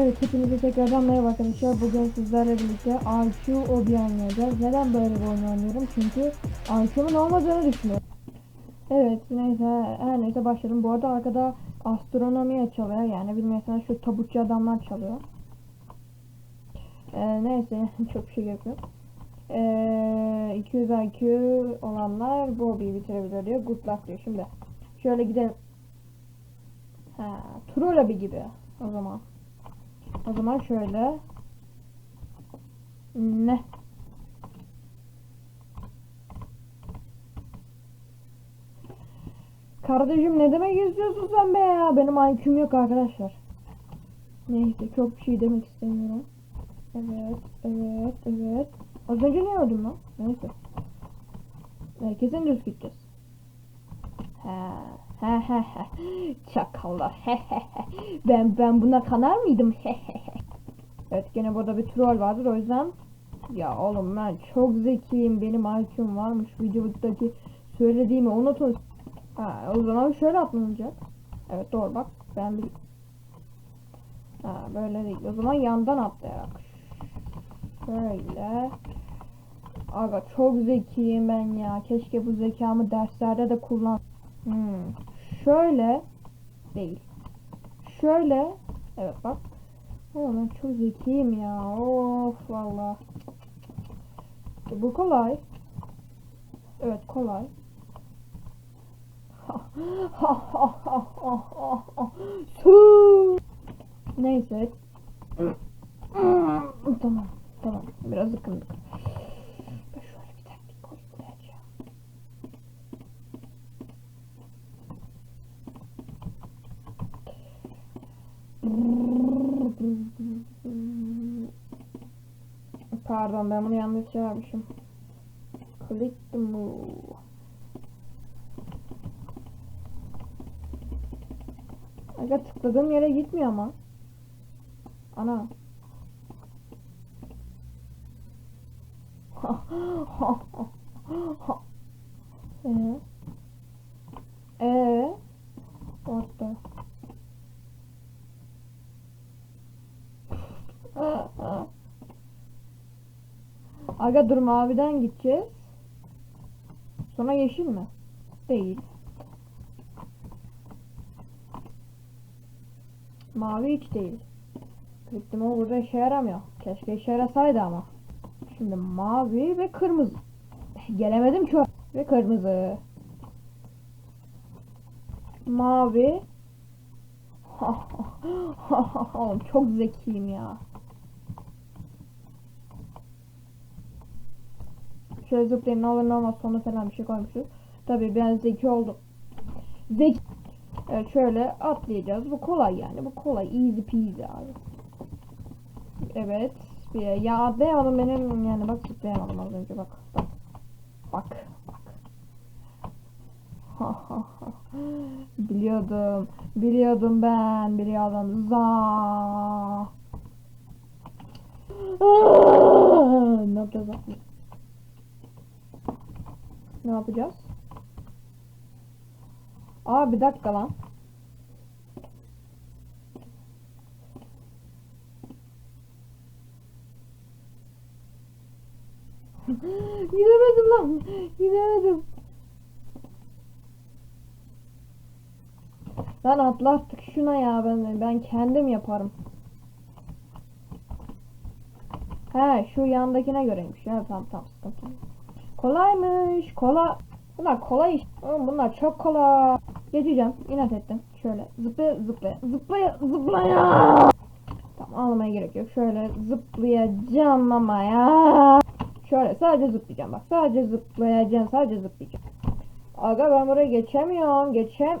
Evet hepinize tekrardan merhaba arkadaşlar. Bugün sizlerle birlikte IQ Obi oynayacağız. Neden böyle bir oyun oynuyorum? Çünkü IQ'mun olmadığını düşünüyorum. Evet neyse her neyse başladım. Bu arada arkada astronomi çalıyor. Yani bilmiyorsanız şu tabutçu adamlar çalıyor. Ee, neyse çok şey yok. Ee, 200 IQ olanlar bu hobiyi bitirebilir diyor. Good luck diyor. Şimdi şöyle gidelim. Ha, Troll bir gibi o zaman. O zaman şöyle. Ne? Kardeşim ne demek istiyorsun sen be ya? Benim IQ'm yok arkadaşlar. Neyse çok bir şey demek istemiyorum. Evet, evet, evet. Az önce ne öldüm lan? Neyse. Herkesin düz gideceğiz. Çakallar. Ben ben buna kanar mıydım? Evet gene burada bir troll vardır o yüzden ya oğlum ben çok zekiyim benim IQ'm varmış videodaki söylediğimi unutun. Ha, o zaman şöyle atlanacak. Evet doğru bak ben bir ha, böyle değil o zaman yandan atlayarak şöyle Aga çok zekiyim ben ya keşke bu zekamı derslerde de kullan Hmm. Şöyle değil. Şöyle evet bak. Ama ben çok zekiyim ya. Of valla. Bu kolay. Evet kolay. Su. Neyse. tamam. Tamam. Biraz ıkındık. Ben şöyle bir taktik koyacağım. Pardon ben bunu yanlış yapmışım. Click the move. Aga tıkladığım yere gitmiyor ama. Ana. Ee? Ee? What the? Aga dur maviden gideceğiz. Sonra yeşil mi? Değil. Mavi hiç değil. Click'tim o burada işe yaramıyor. Keşke işe yarasaydı ama. Şimdi mavi ve kırmızı. Gelemedim o. Ve kırmızı. Mavi. Oğlum çok zekiyim ya. Şöyle zıplayayım ne sonu falan bir şey koymuşuz. Tabii ben zeki oldum. Zeki. Evet şöyle atlayacağız. Bu kolay yani. Bu kolay. Easy peasy abi. Evet. Ya atlayamadım benim yani bak zıplayamadım az önce bak. Bak. Bak. Bak. biliyordum. Biliyordum ben. Biliyordum. Za. ne yapacağız? Ne yapacağız? Aa bir dakika lan. Gidemedim lan. Gidemedim. Lan atla artık şuna ya ben ben kendim yaparım. He şu yandakine göreymiş ya tamam tamam sıkıntı yok. Kolaymış kolay. Bunlar kolay iş. Oğlum bunlar çok kolay. Geçeceğim. inat ettim. Şöyle zıplaya zıplaya zıplaya zıplaya. Tamam ağlamaya gerek yok. Şöyle zıplayacağım ama ya. Şöyle sadece zıplayacağım bak. Sadece zıplayacağım. Sadece zıplayacağım. Aga ben buraya geçemiyorum. Geçem.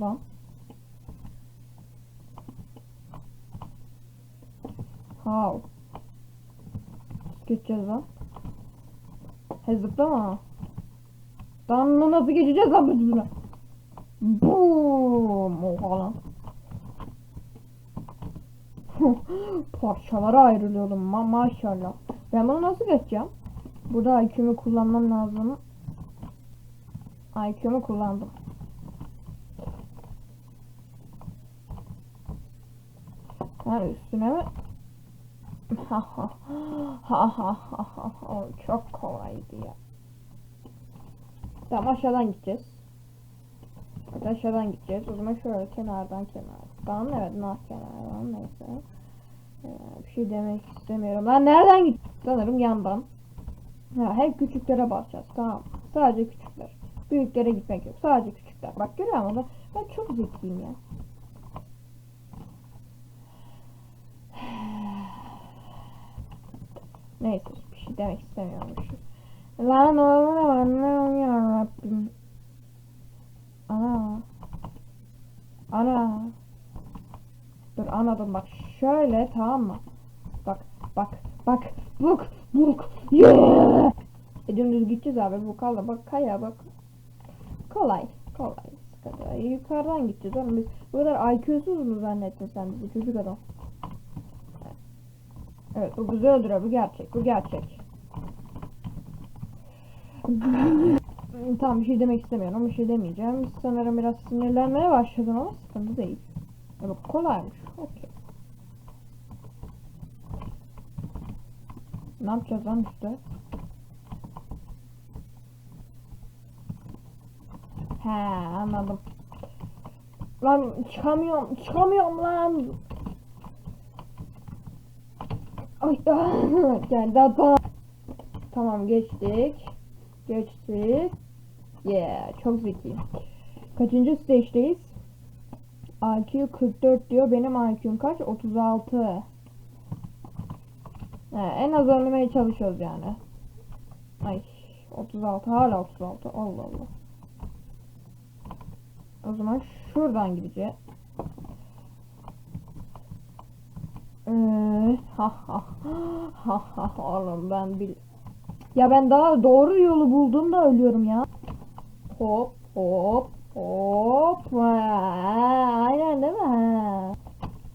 Lan. How? Geçeceğiz lan. He zıplama. Lan nasıl geçeceğiz lan buna? Boom! Oha lan. Parçalara ayrılıyorum ma maşallah. Ben bunu nasıl geçeceğim? Burada IQ'mu kullanmam lazım. IQ'mu kullandım. Yani üstüne? Ha ha ha ha ha ha çok kolaydı ya. Tamam aşağıdan gideceğiz. Evet, aşağıdan gideceğiz. O zaman şöyle kenardan kenardan evet nah kenardan neyse. Ee, bir şey demek istemiyorum. Ben nereden git? Sanırım yandan. Ha, hep küçüklere basacağız. Tamam. Sadece küçükler. Büyüklere gitmek yok. Sadece küçükler. Bak görüyor musun? Ben çok zekiyim ya. Neyse bir şey demek istemiyorum. Şu. Lan oğlum anne yarabbim. Ana. Ana. Dur anladım bak şöyle tamam mı? Bak bak bak buk buk yeah. E dümdüz gideceğiz abi bu kalla bak kaya bak. Kolay kolay. Yukarıdan gideceğiz oğlum biz bu kadar IQ'suz mu zannettin sen bizi çocuk adam? Evet bu güzel öldürüyor bu gerçek bu gerçek. tamam bir şey demek istemiyorum bir şey demeyeceğim. Sanırım biraz sinirlenmeye başladım ama sıkıntı değil. Ya bak kolaymış. Okey. Ne yapacağız lan üstte? He anladım. Lan çıkamıyorum, çıkamıyorum lan. Ay geldi hata. Tamam geçtik. Geçtik. Yeah çok zeki. Kaçıncı stage'deyiz? IQ 44 diyor. Benim IQ'm kaç? 36. He, en az ölmeye çalışıyoruz yani. Ay 36 hala 36. Allah Allah. O zaman şuradan gideceğiz. Ha ha ha ha oğlum ben bil ya ben daha doğru yolu bulduğumda ölüyorum ya. Hop hop hop. Ha, aynen değil mi? Ha.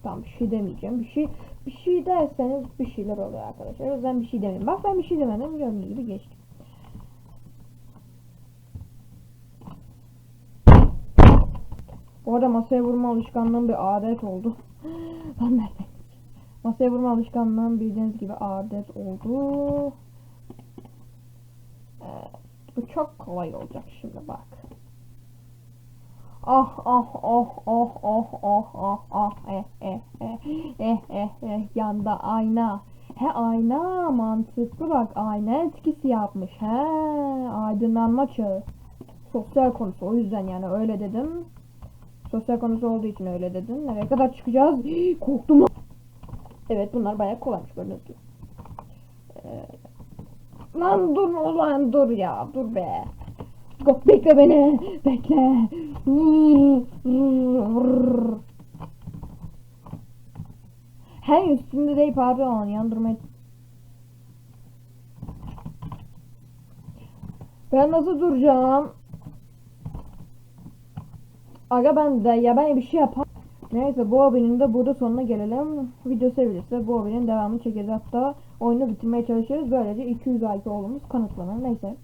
Tamam bir şey demeyeceğim. Bir şey bir şey derseniz bir şeyler oluyor arkadaşlar. O yüzden bir şey demeyeyim. Bak ben bir şey demedim. Gördüğünüz gibi geçtim. Bu arada masaya vurma alışkanlığım bir adet oldu. Lan nereden? Masaya vurma alışkanlığım bildiğiniz gibi adet oldu. Evet, bu çok kolay olacak şimdi bak. Ah ah ah ah ah ah ah ah eh eh eh eh eh eh yanda ayna. He ayna mantıklı bak ayna etkisi yapmış he aydınlanma çağı. Sosyal konusu o yüzden yani öyle dedim. Sosyal konusu olduğu için öyle dedim. Nereye kadar çıkacağız? Korktum. Evet bunlar bayağı kolaymış gördüğünüz gibi. Ee, Lan dur ulan dur ya dur be. Bekle beni bekle. Her üstünde değil pardon yandırmaya. Ben nasıl duracağım? Aga ben de ya ben bir şey yapam. Neyse bu hobinin de burada sonuna gelelim. Video sevilirse bu hobinin devamını çekeriz. Hatta oyunu bitirmeye çalışırız. Böylece 200 IQ olduğumuz kanıtlanır. Neyse.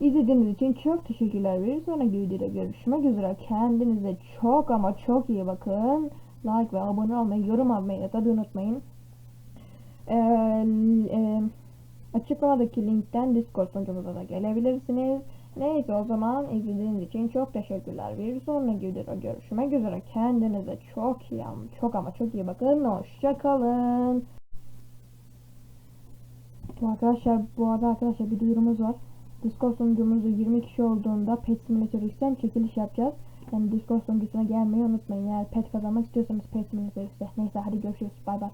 İzlediğiniz için çok teşekkürler. Bir sonraki videoda görüşmek üzere. Kendinize çok ama çok iyi bakın. Like ve abone olmayı, yorum atmayı da unutmayın. Ee, e, açıklamadaki linkten Discord sunucumuza da gelebilirsiniz. Neyse o zaman izlediğiniz için çok teşekkürler. Bir sonraki videoda görüşmek üzere. Kendinize çok iyi çok ama çok iyi bakın. Hoşçakalın. Arkadaşlar bu arada arkadaşlar bir duyurumuz var. Discord sunucumuzda 20 kişi olduğunda Pet Simulator X'ten çekiliş yapacağız. Yani Discord sunucusuna gelmeyi unutmayın. Eğer pet kazanmak istiyorsanız Pet Simulator. Neyse hadi görüşürüz. Bay bay.